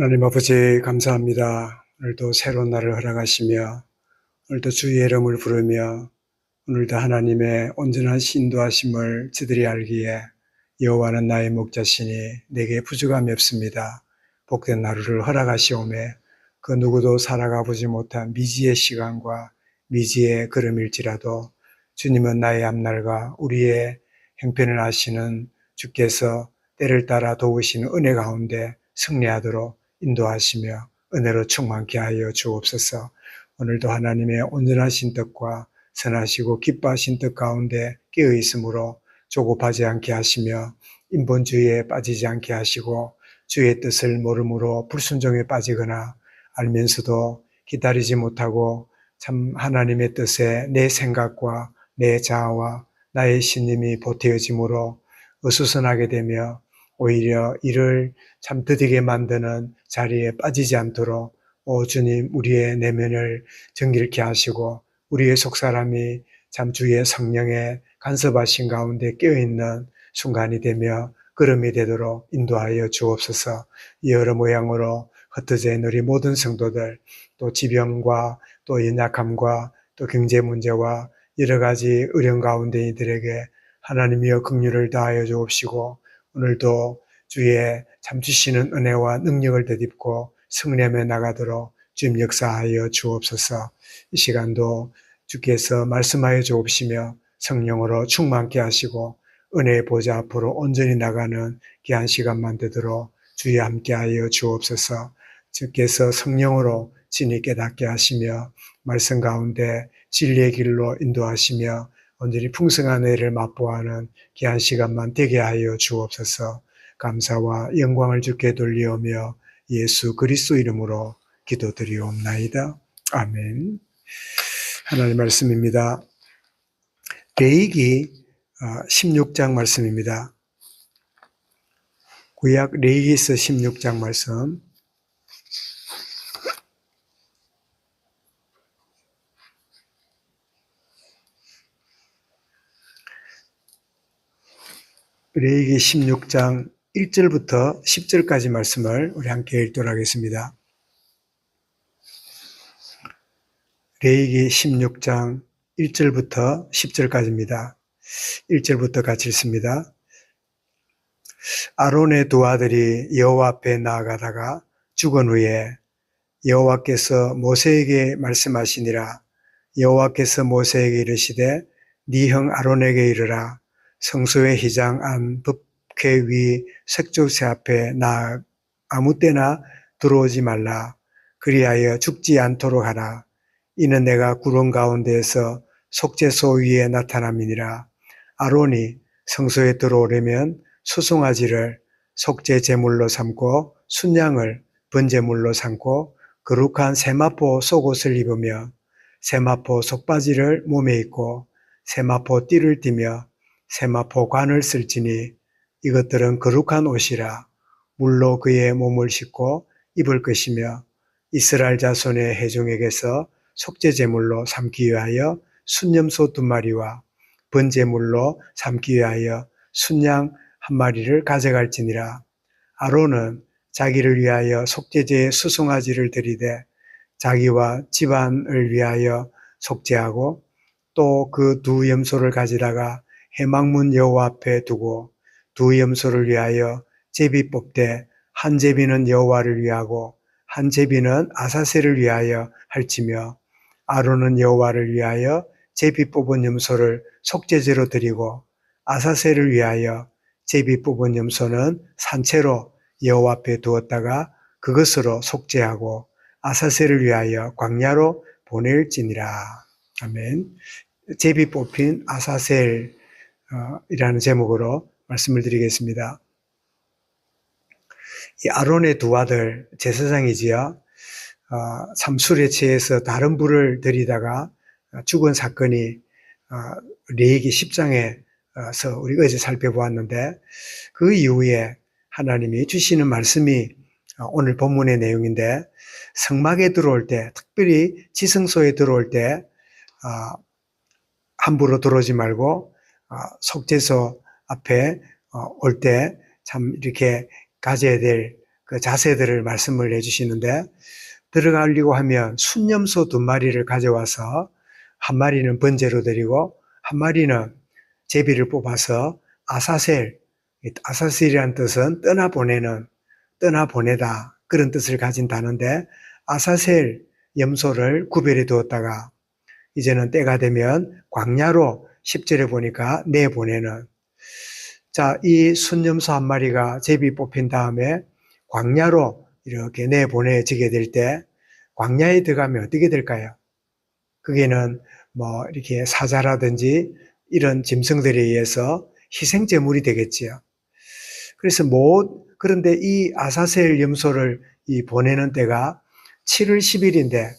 하나님 아버지 감사합니다. 오늘도 새로운 날을 허락하시며 오늘도 주의 이름을 부르며 오늘도 하나님의 온전한 신도하심을 저들이 알기에 여호와는 나의 목자시니 내게 부족함이 없습니다. 복된 하루를 허락하시오매 그 누구도 살아가 보지 못한 미지의 시간과 미지의 걸음일지라도 주님은 나의 앞날과 우리의 행편을 아시는 주께서 때를 따라 도우시는 은혜 가운데 승리하도록 인도하시며 은혜로 충만케 하여 주옵소서. 오늘도 하나님의 온전하신 뜻과 선하시고 기뻐하신 뜻 가운데 깨어 있으므로 조급하지 않게 하시며 인본주의에 빠지지 않게 하시고 주의 뜻을 모름으로 불순종에 빠지거나 알면서도 기다리지 못하고 참 하나님의 뜻에 내 생각과 내 자아와 나의 신님이 보태어짐으로 어수선하게 되며 오히려 이를 참 드디게 만드는 자리에 빠지지 않도록 오 주님 우리의 내면을 정결케 하시고 우리의 속사람이 참 주의 성령에 간섭하신 가운데 깨어있는 순간이 되며 걸음이 되도록 인도하여 주옵소서. 여러 모양으로 흩어져 있는 우리 모든 성도들 또 지병과 또 연약함과 또 경제 문제와 여러 가지 어려운 가운데 이들에게 하나님이여 긍휼을 다하여 주옵시고 오늘도 주의 참 주시는 은혜와 능력을 덧입고 승리하며 나가도록 주님 역사하여 주옵소서. 이 시간도 주께서 말씀하여 주옵시며 성령으로 충만케 하시고 은혜의 보좌 앞으로 온전히 나가는 귀한 시간만 되도록 주의 함께하여 주옵소서. 주께서 성령으로 진히 깨닫게 하시며 말씀 가운데 진리의 길로 인도하시며 온전히 풍성한 은혜를 맛보아하는 귀한 시간만 되게 하여 주옵소서 감사와 영광을 주께 돌리오며 예수 그리스도 이름으로 기도드리옵나이다. 아멘. 하나님 말씀입니다. 레이기 16장 말씀입니다. 구약 레이기서 16장 말씀. 레이기 16장 1절부터 10절까지 말씀을 우리 함께 읽도록 하겠습니다. 레이기 16장 1절부터 10절까지입니다. 1절부터 같이 읽습니다. 아론의 두 아들이 여호와 앞에 나아가다가 죽은 후에 여호와께서 모세에게 말씀하시니라 여호와께서 모세에게 이르시되 네 형 아론에게 이르라 성소의 휘장 안 북회 위 색조세 앞에 나 아무 때나 들어오지 말라. 그리하여 죽지 않도록 하라. 이는 내가 구름 가운데에서 속죄소 위에 나타남이니라. 아론이 성소에 들어오려면 수송아지를 속죄 제물로 삼고 순양을 번제물로 삼고 거룩한 세마포 속옷을 입으며 세마포 속바지를 몸에 입고 세마포 띠를 띠며 세마포 관을 쓸지니 이것들은 거룩한 옷이라 물로 그의 몸을 씻고 입을 것이며 이스라엘 자손의 회중에게서 속죄 제물로 삼기 위하여 순념소 두 마리와 번제물로 삼기 위하여 순양 한 마리를 가져갈지니라. 아론은 자기를 위하여 속죄제의 수송아지를 드리되 자기와 집안을 위하여 속죄하고 또 그 두 염소를 가지다가 해망문 여호와 앞에 두고 두 염소를 위하여 제비 뽑되 한 제비는 여호와를 위하고 한 제비는 아사세를 위하여 할지며 아론은 여호와를 위하여 제비 뽑은 염소를 속죄제로 드리고 아사세를 위하여 제비 뽑은 염소는 산채로 여호와 앞에 두었다가 그것으로 속죄하고 아사세를 위하여 광야로 보낼지니라. 아멘. 제비 뽑힌 아사셀 어, 이라는 제목으로 말씀을 드리겠습니다. 이 아론의 두 아들 제사장이지요. 어, 참술에 취해서 다른 불을 들이다가 죽은 사건이 어, 레이기 10장에서 우리가 어제 살펴보았는데 그 이후에 하나님이 주시는 말씀이 오늘 본문의 내용인데 성막에 들어올 때 특별히 지성소에 들어올 때 함부로 들어오지 말고 어, 속죄소 앞에 어, 올때 참 이렇게 가져야 될 그 자세들을 말씀을 해주시는데 들어가려고 하면 순념소 두 마리를 가져와서 한 마리는 번제로 드리고 한 마리는 제비를 뽑아서 아사셀, 이 아사셀이란 뜻은 떠나보내는, 떠나보내다 그런 뜻을 가진 단어인데 아사셀 염소를 구별해 두었다가 이제는 때가 되면 광야로 10절에 보니까 내보내는 자, 이 순념소 한 마리가 제비 뽑힌 다음에 광야로 이렇게 내보내지게 될 때 광야에 들어가면 어떻게 될까요? 거기는 뭐 이렇게 사자라든지 이런 짐승들에 의해서 희생제물이 되겠지요. 그래서 뭐 그런데 이 아사셀 염소를 이 보내는 때가 7월 10일인데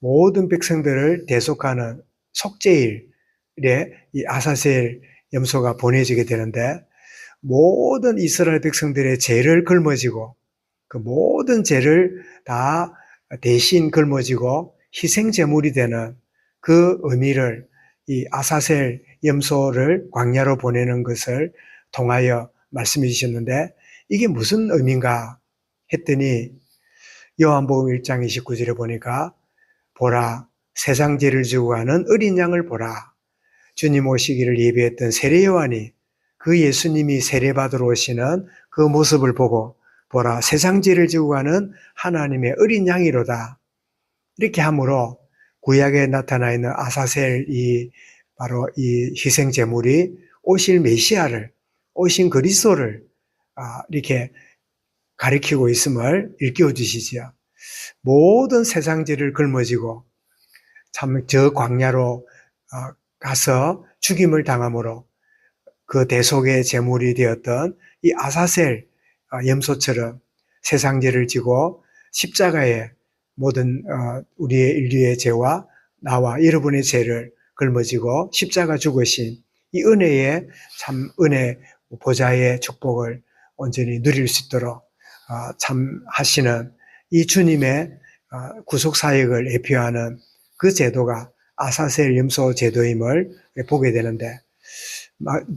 모든 백성들을 대속하는 속죄일에 이 아사셀 염소가 보내지게 되는데 모든 이스라엘 백성들의 죄를 걸머지고 그 모든 죄를 다 대신 걸머지고 희생 제물이 되는 그 의미를 이 아사셀 염소를 광야로 보내는 것을 통하여 말씀해 주셨는데 이게 무슨 의미인가 했더니 요한복음 1장 29절에 보니까 보라 세상 죄를 지고 가는 어린 양을 보라 주님 오시기를 예비했던 세례 요한이 그 예수님이 세례받으러 오시는 그 모습을 보고 보라 세상 죄를 지고 가는 하나님의 어린 양이로다. 이렇게 함으로 구약에 나타나 있는 아사셀 이 바로 이 희생 제물이 오실 메시아를 오신 그리스도를 아, 이렇게 가리키고 있음을 일깨워 주시지요. 모든 세상 죄를 걸머지고 참 저 광야로 어, 가서 죽임을 당함으로 그 대속의 제물이 되었던 이 아사셀 어, 염소처럼 세상 죄를 지고 십자가에 모든 어, 우리의 인류의 죄와 나와 여러분의 죄를 걸머지고 십자가 죽으신 이 은혜의 참 은혜 보좌의 축복을 온전히 누릴 수 있도록 어, 참 하시는 이 주님의 구속 사역을 예표하는 그 제도가 아사셀 염소 제도임을 보게 되는데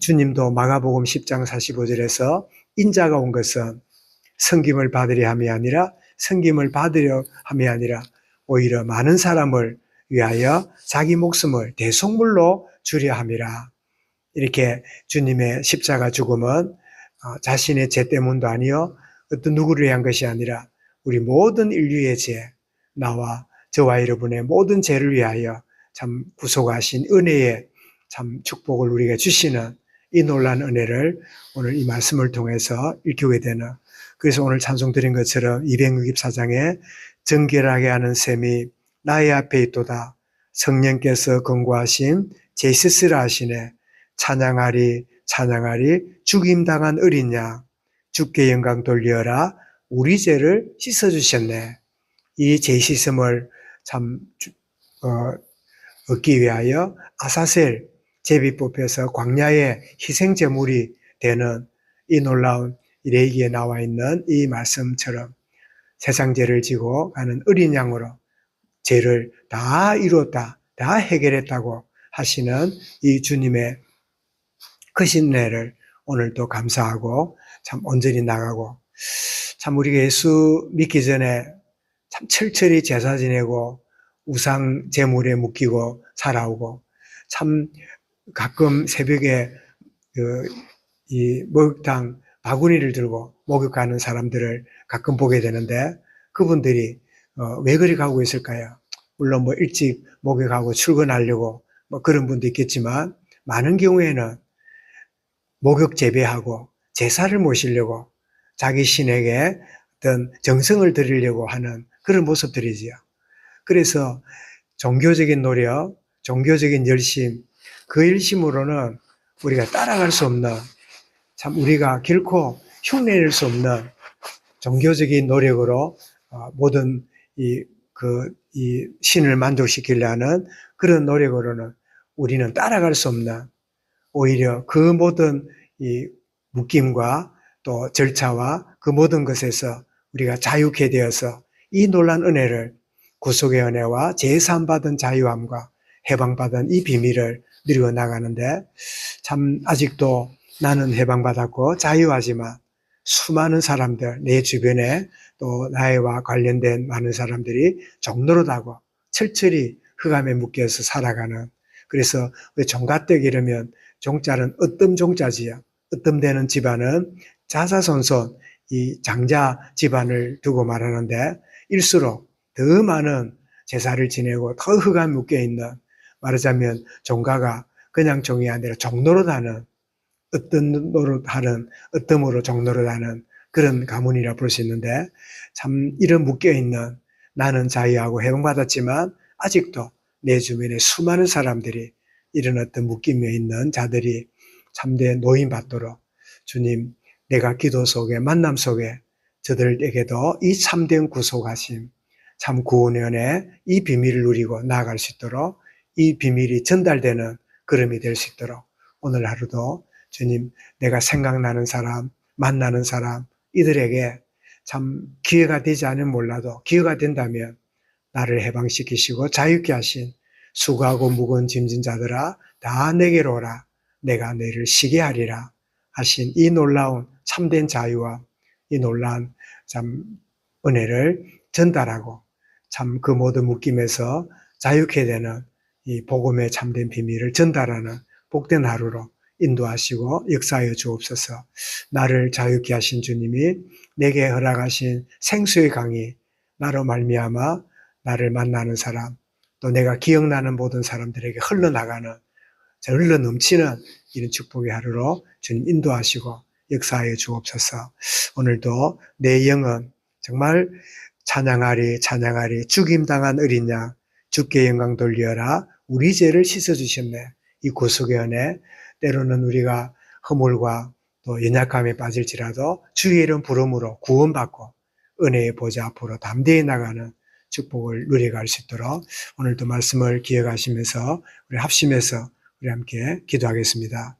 주님도 마가복음 10장 45절에서 인자가 온 것은 성김을 받으려 함이 아니라 성김을 받으려 함이 아니라 오히려 많은 사람을 위하여 자기 목숨을 대속물로 주려 함이라. 이렇게 주님의 십자가 죽음은 어, 자신의 죄 때문도 아니요 어떤 누구를 위한 것이 아니라 우리 모든 인류의 죄, 나와 저와 여러분의 모든 죄를 위하여 참 구속하신 은혜의 참 축복을 우리가 주시는 이 놀란 은혜를 오늘 이 말씀을 통해서 읽게 되는 그래서 오늘 찬송 드린 것처럼 264장에 정결하게 하는 셈이 나의 앞에 있도다. 성령께서 권고하신 제시스라 하시네. 찬양하리 찬양하리. 죽임당한 어린 양 주께 영광 돌려라. 우리 죄를 씻어주셨네. 이 제시섬을 참 어, 얻기 위하여 아사셀 제비 뽑혀서 광야의 희생 제물이 되는 이 놀라운 레이기에 나와 있는 이 말씀처럼 세상 죄를 지고 가는 어린 양으로 죄를 다 이뤘다, 다 해결했다고 하시는 이 주님의 크신 은혜를 오늘도 감사하고 참 온전히 나가고 참 우리가 예수 믿기 전에 참 철철히 제사 지내고 우상 제물에 묶이고 살아오고 참 가끔 새벽에 그, 이 목욕탕 바구니를 들고 목욕하는 사람들을 가끔 보게 되는데 그분들이 어, 왜 그리 가고 있을까요? 물론 뭐 일찍 목욕하고 출근하려고 뭐 그런 분도 있겠지만 많은 경우에는 목욕 재배하고 제사를 모시려고 자기 신에게 어떤 정성을 드리려고 하는 그런 모습들이지요. 그래서 종교적인 노력, 종교적인 열심, 그 열심으로는 우리가 따라갈 수 없는 참 우리가 결코 흉내낼 수 없는 종교적인 노력으로 어, 모든 이, 그, 이 신을 만족시키려 하는 그런 노력으로는 우리는 따라갈 수 없는 오히려 그 모든 이 묶임과 또 절차와 그 모든 것에서 우리가 자유케 되어서 이 놀란 은혜를 구속의 은혜와 제삼받은 자유함과 해방받은 이 비밀을 누리고 나가는데 참 아직도 나는 해방받았고 자유하지만 수많은 사람들, 내 주변에 또 나와 관련된 많은 사람들이 종노릇하고 철철이 흑암에 묶여서 살아가는 그래서 왜 종가댁 이러면 종자는 어떤 종자지요? 어떤 되는 집안은 자사손손 이 장자 집안을 두고 말하는데 일수록 더 많은 제사를 지내고 더 흑암 묶여 있는 말하자면 종가가 그냥 종이 아니라 종노릇하는 어떤 노릇하는 어떤으로 종노릇하는 그런 가문이라 볼수 있는데 참 이런 묶여 있는 나는 자유하고 해방받았지만 아직도 내 주변에 수많은 사람들이 이런 어떤 묶임에 있는 자들이 참된 노인 받도록 주님 내가 기도 속에 만남 속에 저들에게도 이 참된 구속하심 참 구원연의 이 비밀을 누리고 나아갈 수 있도록 이 비밀이 전달되는 걸음이 될 수 있도록 오늘 하루도 주님 내가 생각나는 사람 만나는 사람 이들에게 참 기회가 되지 않으면 몰라도 기회가 된다면 나를 해방시키시고 자유케 하신 수고하고 무거운 짐진 자들아 다 내게로 오라. 내가 너희를 쉬게 하리라. 하신 이 놀라운 참된 자유와 이 놀라운 참 은혜를 전달하고 참 그 모든 묶임에서 자유케 되는 이 복음의 참된 비밀을 전달하는 복된 하루로 인도하시고 역사하여 주옵소서. 나를 자유케 하신 주님이 내게 허락하신 생수의 강이 나로 말미암아 나를 만나는 사람 또 내가 기억나는 모든 사람들에게 흘러나가는 저 흘러 넘치는 이런 축복의 하루로 주님 인도하시고 역사하여 주옵소서. 오늘도 내 영은 정말 찬양하리 찬양하리 죽임당한 양 주께 영광 돌려라 우리 죄를 씻어주셨네. 이 구속의 은혜 때로는 우리가 허물과 또 연약함에 빠질지라도 주의 이름 부름으로 구원받고 은혜의 보좌 앞으로 담대히 나가는 축복을 누려갈 수 있도록 오늘도 말씀을 기억하시면서 우리 합심해서 우리 함께 기도하겠습니다.